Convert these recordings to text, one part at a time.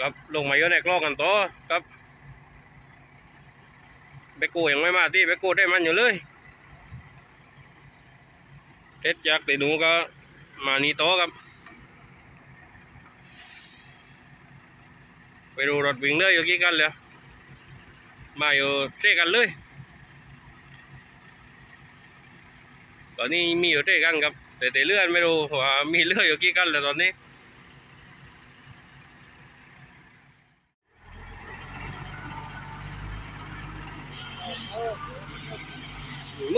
ครับลงมาอยู่ในกล้องกันต่อครับเบโก้ยังไม่มาที่เบโก้ได้มันอยู่เลยเท็ดจากตีหนูก็มานี่ต่อครับ ไปดูรถวิ่งเลยอยู่กี่กันแล้วมาอยู่เท่กันเลย ตอนนี้มีอยู่เท่กันครับแต่แต่เลื่อนไม่รู้ว่ามีเลื่อนอยู่กี่กันเลยกับเราเอนนี้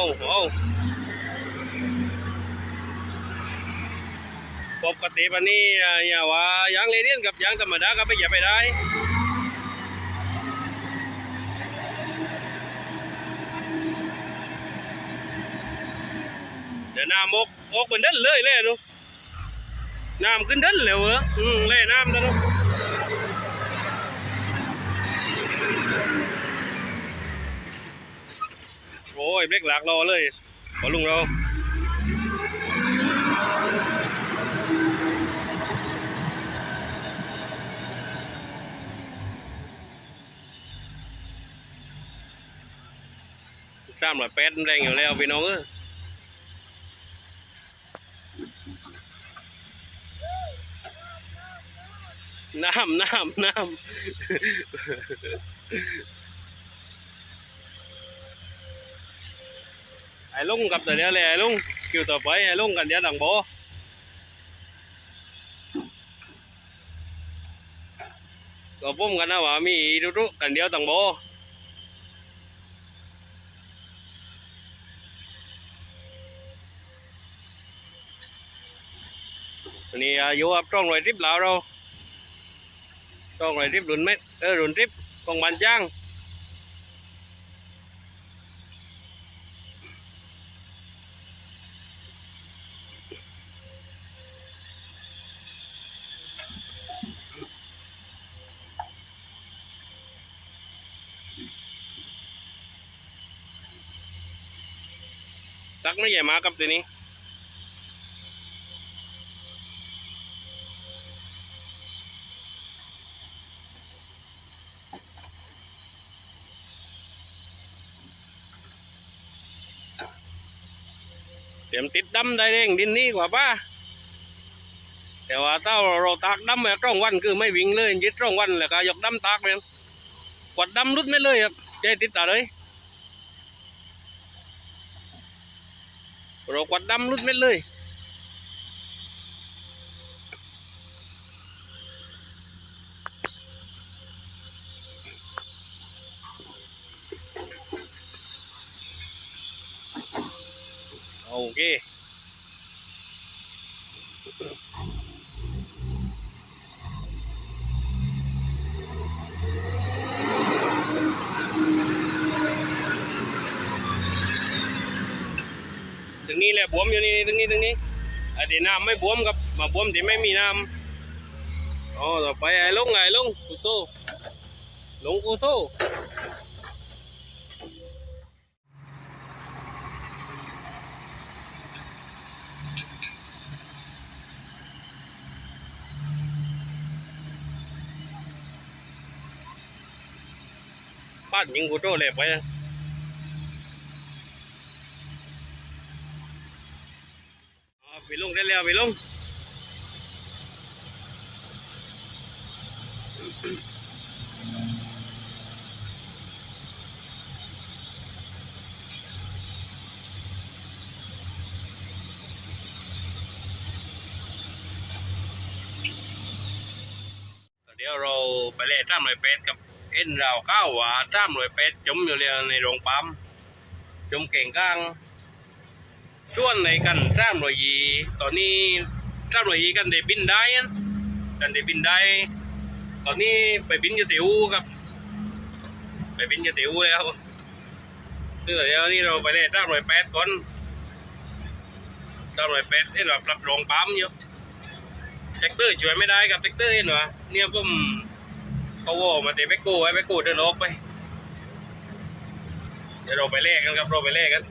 เอาเอาปกติวันนี้อ่าอย่าว่ายางเลเดียนกับยางธรรมดาก็ไม่อย่าไปได้เดี๋ยวน้ำมกออกเป็นเดินเลยเลยนุน้ำขึ้นเดินเลยเหรออืมเล่น้ำแล้วนุ ยเบรกหลักรอเลยขอลุงเราสามร้อยแปดแรงอยู่แล้วพี่น้องเออน้ำน้ำน้ำ ไอ้ลุงกับตัวเดียวเลยไอ้ลุงคิวต่อไปไอ้ลุงกันเดียวดังโบก็ปุ่มกันนะว่ามีดูดุกันเดียวดังโบนี่อายุอับตรงรอยทริปลาเราตรงรอยทริปรุนเม็ดเออรุนทริปของบันจ้าง rồi tiếp rùn mét ơ rùn tiếp con bàn trang tắt nó về má cấp tiền đi เตรียมติดดำได้เร่งดินนี้กว่าป้าแต่ว่าถ้าเราตากดำแบบตรงวันคือไม่วิ่งเลยยึดตรงวันแล้วก็ยกดำตากเลยกวดดำรุดไม่เลยครับใจติดตาเลย รากวาดดำรุดไม่เลยโอเคถึงนี้แหละ บวมอยู่นี่ถึงนี้ถึงนี้อันนี้น้ำไม่บวมครับมาบวมที่ไม่มีน้ำอ๋อต่อไปไอ้ลุงไอ้ลุงกูโซ่ลุงกูโซ่บ้านยิงกูโตเลยไป ไปลงได้แล้วไปลงเดี๋ยวเราไปเล่ตามรอยเป็ดกับเอ็นเราเข้าว่าตามรอยเป็ดจมอยู่เลยในโรงปั๊มจมเก่งกลางส่วนในกันตามรอยยี ตอนนี้ตามรอยยีกันได้บินได้อันกันที่บินได้ ตอนนี้ไปบินยู่ติ๋วครับ ไปบินยู่ติ๋วแล้วซึ่งเดี๋ยวนี้เราไปเล่นด้านรอยแปดก่อนด้านรอยแปดที่เราปรับรองปั๊มอยู่แท็กเตอร์ช่วยไม่ได้กับแท็กเตอร์เห็นหรอเนี่ยผมเขาวอมาเตะไปโก้ไว้ไปโก้เดินออกไปเดี๋ยวเราไปเล่กันครับเราไปเล่กัน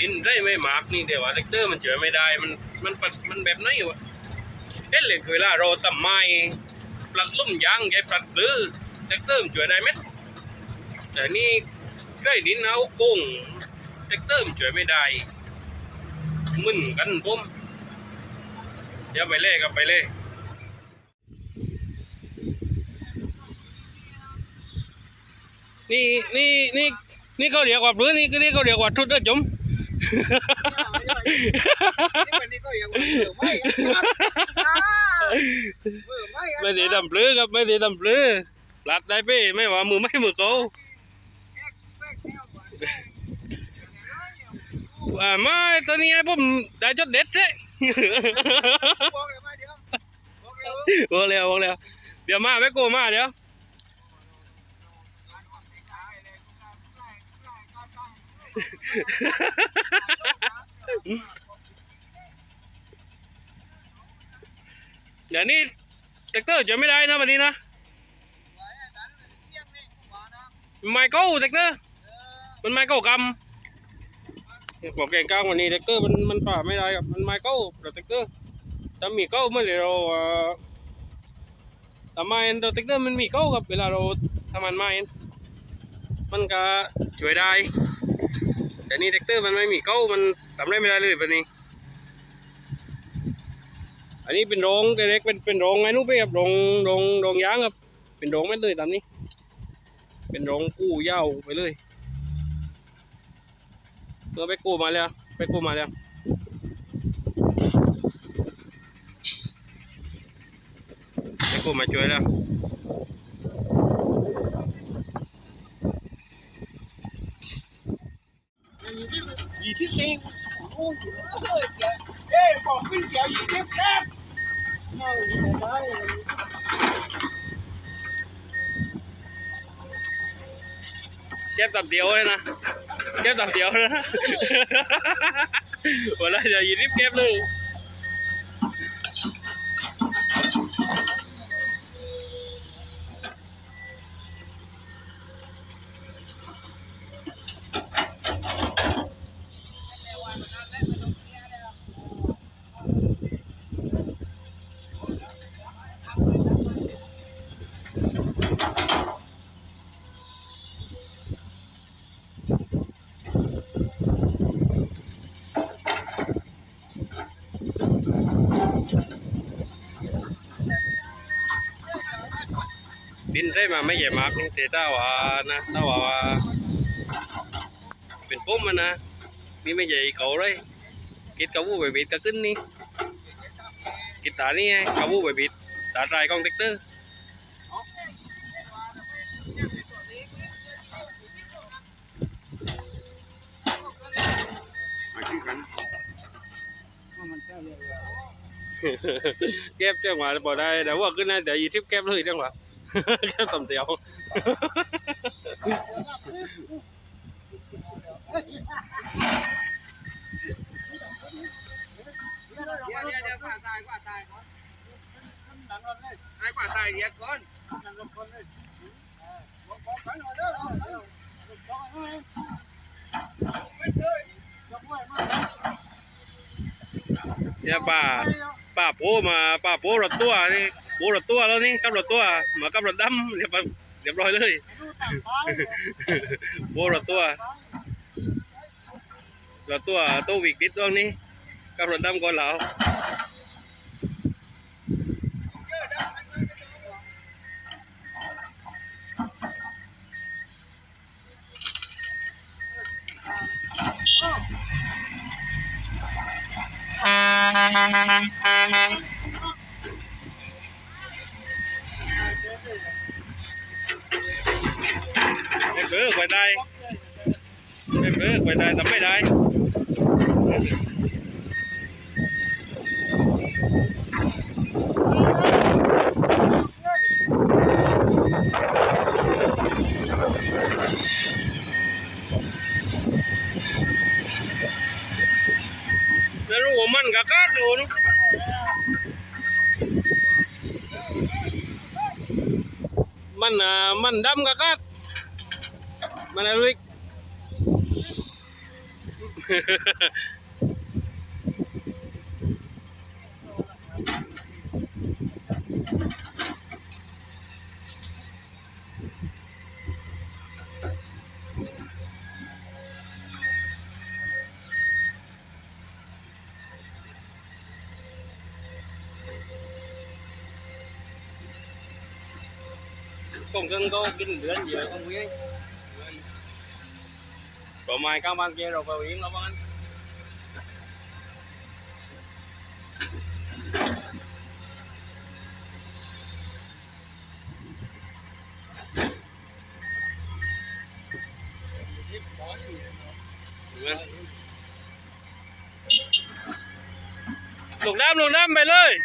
บินได้ไม่มากนี่เดี๋ยวว่าแท็กเตอร์มันเจอไม่ได้ มันมันมันแบบไหนวะเอ๊ะเลยเวลาเราตำไม้ปลัดลุ่มยางใหญ่ปลัดหรือแท็กเตอร์มันช่วยได้ไหมแต่นี่ใกล้ดินเอาโป่งแท็กเตอร์มันช่วยไม่ได้มึนกันผมเดี๋ยวไปเล่กับไปเล่นี่นี่นี่นี่เขาเรียกว่าหรือนี่ก็นี่เขาเรียกว่าทุดเด้อจุ๋ม ไม่ครับมือไม่ไม่ได้ดำปลือครับไม่ได้ดำปลือปลัดได้เป้ไม่ว่ามือไม่มือเขาอ่าไม่ตอนนี้ไอ้ผมได้จดเด็ดเลยบอกเลยมาเดี๋ยวบอกเลยบอกแล้วบอกแล้วเดี๋ยวมาไปโกมาเดี๋ยว เดี๋ยวนี้แท็กเตอร์จะไม่ได้นะวันนี้นะมันไม่เก้าแท็กเตอร์มันไม่เก้ากำบอกแกงกลางวันนี้แท็กเตอร์มันมันป่าไม่ได้ครับมันไม่เก้าเราแท็กเตอร์ถ้ามีเก้าเมื่อไหร่เราเอ่อทำไมเราแท็กเตอร์มันมีเก้าครับเวลาเราทำมันไม่มันก็ช่วยได้ แต่นี่แท็กเตอร์มันไม่มีเก้ามันทำได้ไม่ได้เลยแบบนี้ อันนี้เป็นโรงแต่เล็กเป็นเป็นโรงไงนู้นไปครับโรงโรงโรงยางครับ เป็นโรงไม่เลยตามนี้ เป็นโรงกู้ยาวไปเลยเพื่อไปกู้มาแล้ว ไปกู้มาแล้วไปกู้มาช่วยแล้ว ยี่สิบสี่โอ้ย เอ้ยบอกขึ้นเกี่ยวยี่สิบแคบเฮ้ยไม่ได้เก็บตับเดียวเลยนะเก็บตับเดียวนะวันละจะยินรีบเก็บเลย ได้มาไม่ใหญ่มากนี่แต่ถ้าว่านะถ้าว่าว่าเป็นปุ่มมันนะมีไม่ใหญ่เก่าเลยกิดกระวู้ไปบิดก็ขึ้นนี่กิดตานี่ไงกระวู้ไปบิดตาใจกล้องเทคเตอร์มาที่กันมันจะเรียกว่าเก็บจังหวะพอได้แต่ว่าขึ้นนะเดี๋ยวยีทิปเก็บเลยจังหวะ เก็บตำเดียวเดี๋ยวเดี๋ยวเดี๋ยวกว่าตายกว่าตายก่อนดันรถเลยไอ้กว่าตายเดี๋ยวก่อนดันรถก่อนเลยบอกบอกไปหน่อยเด้อบอกหน่อยไม่เคยยกไว้มาเนี่ยป้าป้าโป้มาป้าโป้รถตัวนี่ โป้รถตัวแล้วนี่กับรถตัวมากับรถดำเรียบร้อยเรียบร้อยเลยดูต่างฟ้าเลยโป้รถตัวรถตัวตัววิกฤตตรงนี้กับรถดำก่อนแล้วไม่ cái quầy tay tắm mấy đây Pero woman kakak dulu. Man, man dam kakak. Mana Luik? không cần có kinh lưỡi gì không biết. Cậu mai có mang kia rồi, vào yến lắm anh. Luồng đam luồng đam mày ơi.